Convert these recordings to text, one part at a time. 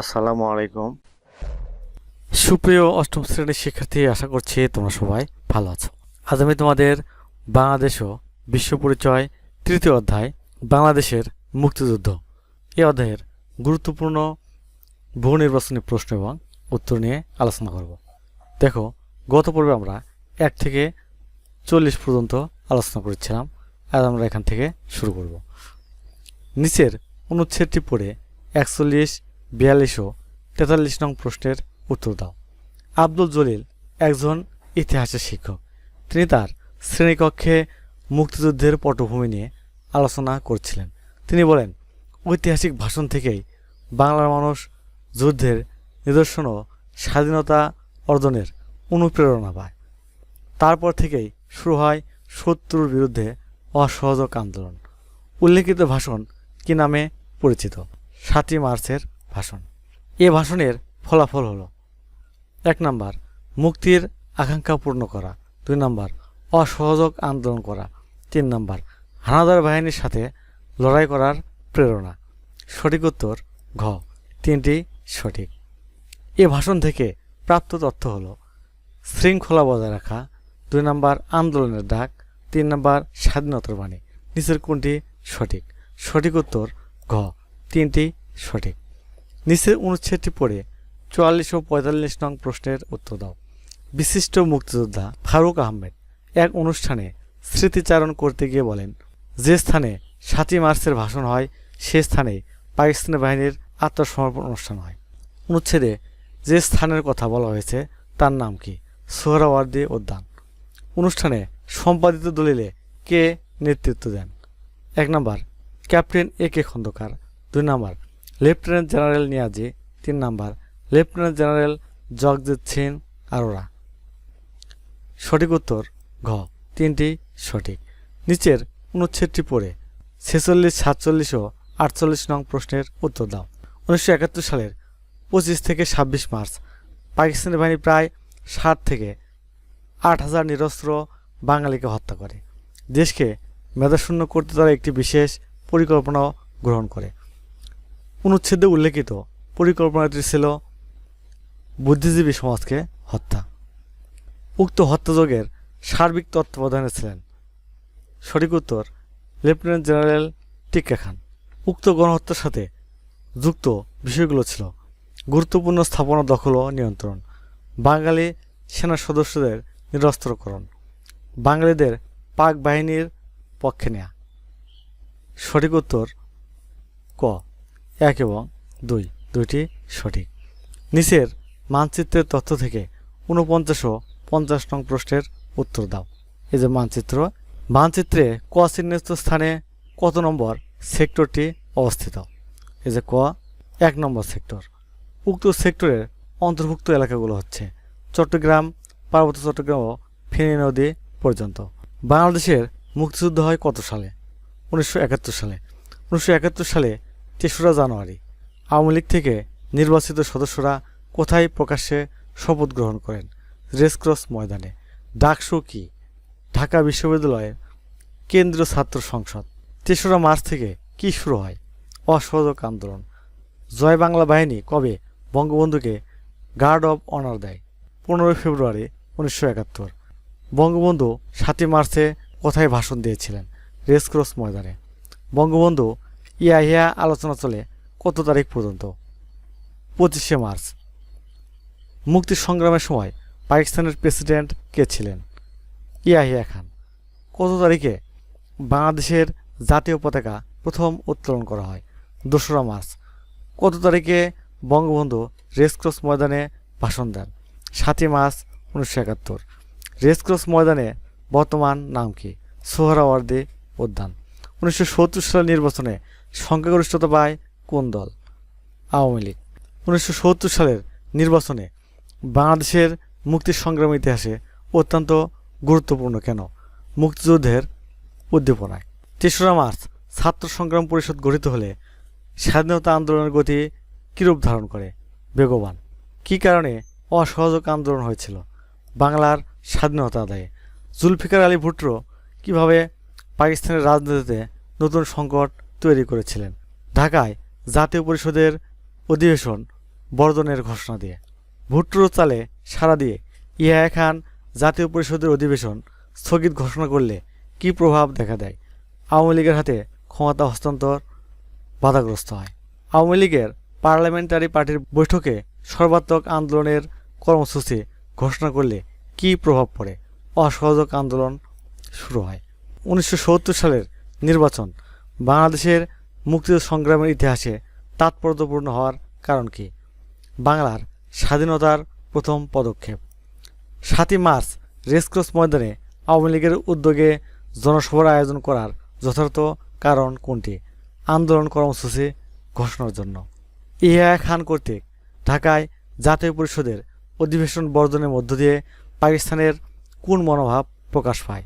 আসসালামু আলাইকুম। সুপ্রিয় অষ্টম শ্রেণির শিক্ষার্থী, আশা করছি তোমরা সবাই ভালো আছো। আজ আমি তোমাদের বাংলাদেশ ও বিশ্ব পরিচয় তৃতীয় অধ্যায়, বাংলাদেশের মুক্তিযুদ্ধ। এই অধ্যায়ের গুরুত্বপূর্ণ বহু নির্বাচনী প্রশ্ন এবং উত্তর নিয়ে আলোচনা করব। দেখো, গত পর্বে আমরা এক থেকে চল্লিশ পর্যন্ত আলোচনা করেছিলাম। আজ আমরা এখান থেকে শুরু করব। নিচের অনুচ্ছেদটি পড়ে একচল্লিশ বিয়াল্লিশ ও তেতাল্লিশ নং প্রশ্নের উত্তর দাও। আব্দুল জলিল একজন ইতিহাসের শিক্ষক। তিনি তার শ্রেণীকক্ষে মুক্তিযুদ্ধের পটভূমি নিয়ে আলোচনা করছিলেন। তিনি বলেন, ঐতিহাসিক ভাষণ থেকেই বাংলার মানুষ যুদ্ধের নিদর্শন ও স্বাধীনতা অর্জনের অনুপ্রেরণা পায়। তারপর থেকেই শুরু হয় শত্রুর বিরুদ্ধে অসহযোগ আন্দোলন। উল্লেখিত ভাষণ কি নামে পরিচিত? সাতই মার্চের ভাষণ। এ ভাষণের ফলাফল হলো, এক নাম্বার, মুক্তির আকাঙ্ক্ষা পূর্ণ করা। দুই নাম্বার, অসহযোগ আন্দোলন করা। তিন নাম্বার, হানাদার বাহিনীর সাথে লড়াই করার প্রেরণা। সঠিক উত্তর, ঘ। তিনটি সঠিক। এ ভাষণ থেকে প্রাপ্ত তথ্য হলো, শৃঙ্খলা বজায় রাখা, দুই নাম্বার, আন্দোলনের ডাক, তিন নাম্বার, স্বাধীনতার বাণী। নিচের কোনটি সঠিক? সঠিক উত্তর, ঘ। তিনটি সঠিক। নিচের অনুচ্ছেদটি পড়ে চুয়াল্লিশ ও পঁয়তাল্লিশ নং প্রশ্নের উত্তর দাও। বিশিষ্ট মুক্তিযোদ্ধা ফারুক আহমেদ এক অনুষ্ঠানে স্মৃতিচারণ করতে গিয়ে বলেন, যে স্থানে সাতই মার্চের ভাষণ হয়, সে স্থানে পাকিস্তানি বাহিনীর আত্মসমর্পণ অনুষ্ঠান হয়। অনুচ্ছেদে যে স্থানের কথা বলা হয়েছে, তার নাম কি? সোহরাওয়ার্দী উদ্যান। অনুষ্ঠানে সম্পাদিত দলিলে কে নেতৃত্ব দেন? এক নম্বর, ক্যাপ্টেন এ কে খন্দকার। দুই নম্বর লেফটেন্যান্ট জেনারেল নিয়াজি, তিন নম্বর। Lieutenant general Jagjit Singh Aurora. সঠিক উত্তর ঘ। তিনটি সঠিক। নিচের অনুচ্ছেদটি পড়ে। ছেচল্লিশ, সাতচল্লিশ ও আটচল্লিশ নং প্রশ্নের উত্তর দাও। উনিশশো একাত্তর সালের পঁচিশ থেকে ছাব্বিশ মার্চ। পাকিস্তানি বাহিনী প্রায় ষাট থেকে আট হাজার নিরস্ত্র বাঙালিকে হত্যা করে। দেশকে মেধাশূন্য করতে তারা একটি বিশেষ পরিকল্পনা গ্রহণ করে। অনুচ্ছেদে উল্লেখিত পরিকল্পনাটি ছিল বুদ্ধিজীবী সমাজকে হত্যা। উক্ত হত্যাযোগের সার্বিক তত্ত্বাবধানে ছিলেন। সঠিক উত্তর, লেফটেন্যান্ট জেনারেল টিক্কা খান। উক্ত গণহত্যার সাথে যুক্ত বিষয়গুলো ছিল গুরুত্বপূর্ণ স্থাপনা দখল ও নিয়ন্ত্রণ, বাঙালি সেনা সদস্যদের নিরস্ত্রকরণ, বাঙালিদের পাক বাহিনীর পক্ষে নেয়া। সঠিক উত্তর, ক। এক এবং দুই। দুইটি সঠিক। নিচের মানচিত্রের তথ্য থেকে ঊনপঞ্চাশ ও পঞ্চাশ নং প্রশ্নের উত্তর দাও। এই যে মানচিত্র, মানচিত্রে ক চিহ্নিত স্থানে কত নম্বর সেক্টরটি অবস্থিত? এই যে ক, এক নম্বর সেক্টর। উক্ত সেক্টরের অন্তর্ভুক্ত এলাকাগুলো হচ্ছে চট্টগ্রাম, পার্বত্য চট্টগ্রাম ও ফেনী নদী পর্যন্ত। বাংলাদেশের মুক্তিযুদ্ধ হয় কত সালে? উনিশশো একাত্তর সালে। উনিশশো একাত্তর সালে তেসরা জানুয়ারি আওয়ামী লীগ থেকে নির্বাচিত সদস্যরা কোথায় প্রকাশ্যে শপথ গ্রহণ করেন? রেসক্রস ময়দানে। ডাকসু কি? ঢাকা বিশ্ববিদ্যালয়ের কেন্দ্রীয় ছাত্র সংসদ। তেসরা মার্চ থেকে কি শুরু হয়? অসহযোগ আন্দোলন। জয় বাংলা বাহিনী কবে বঙ্গবন্ধুকে গার্ড অব অনার দেয়? পনেরোই ফেব্রুয়ারি উনিশশো একাত্তর। বঙ্গবন্ধু সাতই মার্চে কোথায় ভাষণ দিয়েছিলেন? রেসক্রস ময়দানে। বঙ্গবন্ধু ইয়া ইয়া আলোচনা চলে কত তারিখ পর্যন্ত? পঁচিশে মার্চ। মুক্তি সংগ্রামের সময় পাকিস্তানের প্রেসিডেন্ট কে ছিলেন? ইয়াহিয়া খান। কত তারিখে বাংলাদেশের জাতীয় পতাকা প্রথম উত্তোলন করা হয়? দোসরা মার্চ। কত তারিখে বঙ্গবন্ধু রেসক্রস ময়দানে ভাষণ দেন? সাতই মার্চ উনিশশো একাত্তর। রেসক্রস ময়দানে বর্তমান নাম কি? সোহরাওয়ার্দী উদ্যান। উনিশশো সত্তর সালের নির্বাচনে সংখ্যাগরিষ্ঠতা পায় কোন দল? আওয়ামী লীগ। উনিশশো সত্তর সালের নির্বাচনে বাংলাদেশের মুক্তি সংগ্রাম ইতিহাসে অত্যন্ত গুরুত্বপূর্ণ কেন? মুক্তিযুদ্ধের উদ্দীপনায়। তেসরা মার্চ, ছাত্র সংগ্রাম পরিষদ গঠিত হলে স্বাধীনতা আন্দোলনের গতি কিরূপ ধারণ করে? বেগবান, কী কারণে অসহযোগ আন্দোলন হয়েছিল? বাংলার স্বাধীনতা আদায়ে জুলফিকার আলী ভুট্টো কীভাবে পাকিস্তানের রাজনীতিতে নতুন সংকট তৈরি করেছিলেন। ঢাকায় জাতীয় পরিষদের অধিবেশন বর্জনের ঘোষণা দিয়ে। ভুট্টোর চালে সাড়া দিয়ে ইহা খান জাতীয় পরিষদের অধিবেশন স্থগিত ঘোষণা করলে কী প্রভাব দেখা দেয়? আওয়ামী লীগের হাতে ক্ষমতা হস্তান্তর বাধাগ্রস্ত হয়। আওয়ামী লীগের পার্লামেন্টারি পার্টির বৈঠকে সর্বাত্মক আন্দোলনের কর্মসূচি ঘোষণা করলে কী প্রভাব পড়ে? অসহযোগ আন্দোলন শুরু হয়। উনিশশো সত্তর সালের নির্বাচন বাংলাদেশের মুক্তি সংগ্রামের ইতিহাসে তাৎপর্যপূর্ণ হওয়ার কারণ কি? বাংলার স্বাধীনতার প্রথম পদক্ষেপ। সাতই মার্চ রেসকোর্স ময়দানে আওয়ামী লীগের উদ্যোগে জনসভার আয়োজন করার যথার্থ কারণ কোনটি? আন্দোলন কর্মসূচি ঘোষণার জন্য। ইহা খান কর্তৃক ঢাকায় জাতীয় পরিষদের অধিবেশন বর্জনের মধ্য দিয়ে পাকিস্তানের কোন মনোভাব প্রকাশ পায়?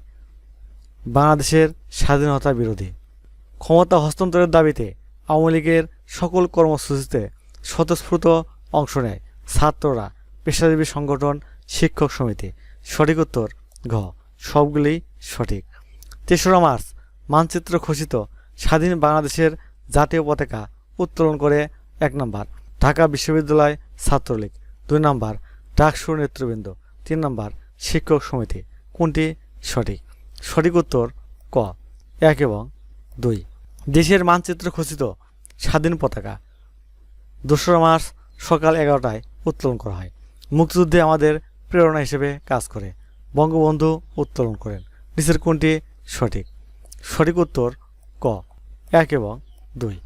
বাংলাদেশের স্বাধীনতা বিরোধী ক্ষমতা হস্তান্তরের দাবিতে আওয়ামী লীগের সকল কর্মসূচিতে স্বতঃস্ফূর্ত অংশ নেয় ছাত্ররা, পেশাজীবী সংগঠন, শিক্ষক সমিতি। সঠিক উত্তর, ঘ। সবগুলি সঠিক। তেসরা মার্চ, মানচিত্র খচিত স্বাধীন বাংলাদেশের জাতীয় পতাকা উত্তোলন করে এক নম্বর। ঢাকা বিশ্ববিদ্যালয় ছাত্রলীগ। দুই নম্বর ডাকসুর নেতৃবৃন্দ। তিন নম্বর, শিক্ষক সমিতি। কোনটি সঠিক? সঠিক উত্তর, ক। এক এবং দুই। দেশের মানচিত্র খচিত স্বাধীন পতাকা। দোসরা মার্চ সকাল এগারোটায় উত্তোলন করা হয়। মুক্তিযুদ্ধে আমাদের প্রেরণা হিসেবে কাজ করে। বঙ্গবন্ধু উত্তোলন করেন। নিচের কোনটি সঠিক? সঠিক উত্তর ক, এক এবং দুই।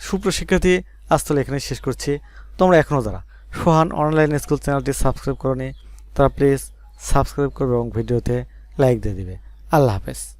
সুপ্রশিক্ষার্থী আজ তাহলে এখানে শেষ করছি। তোমরা এখনও যারা সোহান অনলাইন স্কুল চ্যানেলটি সাবস্ক্রাইব করনি, তারা প্লিজ সাবস্ক্রাইব করবে এবং ভিডিওতে লাইক দিয়ে দিবে। আল্লাহ হাফেজ।